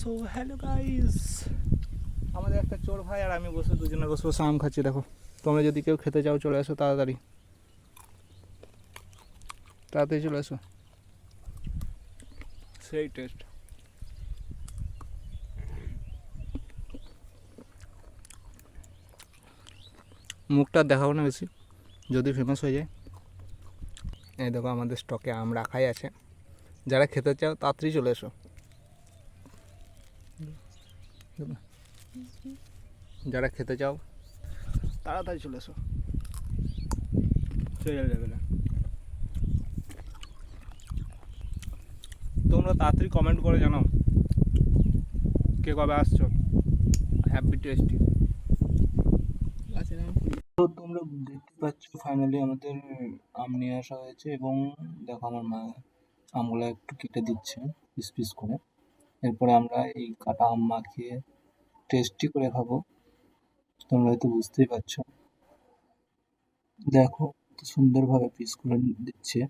So hello guys আমাদের একটা চোর ভাই আর আমি বসে দুজনে বসে বসে খাচ্ছি, দেখো। তোমরা যদি কেউ খেতে চাও, চলে আসো তাড়াতাড়ি। তাড়াতাড়ি চলে আসো সেই টেস্ট মুখটা দেখাবো না বেশি, যদি ফেমাস হয়ে যায়। এই দেখো, আমাদের স্টকে আম রাখাই আছে। যারা খেতে চাও, তাড়াতাড়ি চলে এসো। যারা খেতে চাও, তাড়াতাড়ি চলে এসো। চলে যাবে না। তোমরা তাড়াতাড়ি কমেন্ট করে জানাও। কে কবে আসছো? হ্যাপি টেস্টি তো তোমরা দেখতে পাচ্ছ ফাইনালি আমাদের আম নিয়ে আসা হয়েছে এবং দেখো আমার মা আমগুলো একটু কেটে দিচ্ছে পিস পিস করে। এরপরে আমরা এই কাটা আম মাখিয়ে টেস্টি করে খাব। তোমরা হয়তো বুঝতেই পারছ। দেখো সুন্দরভাবে পিস করে দিচ্ছে।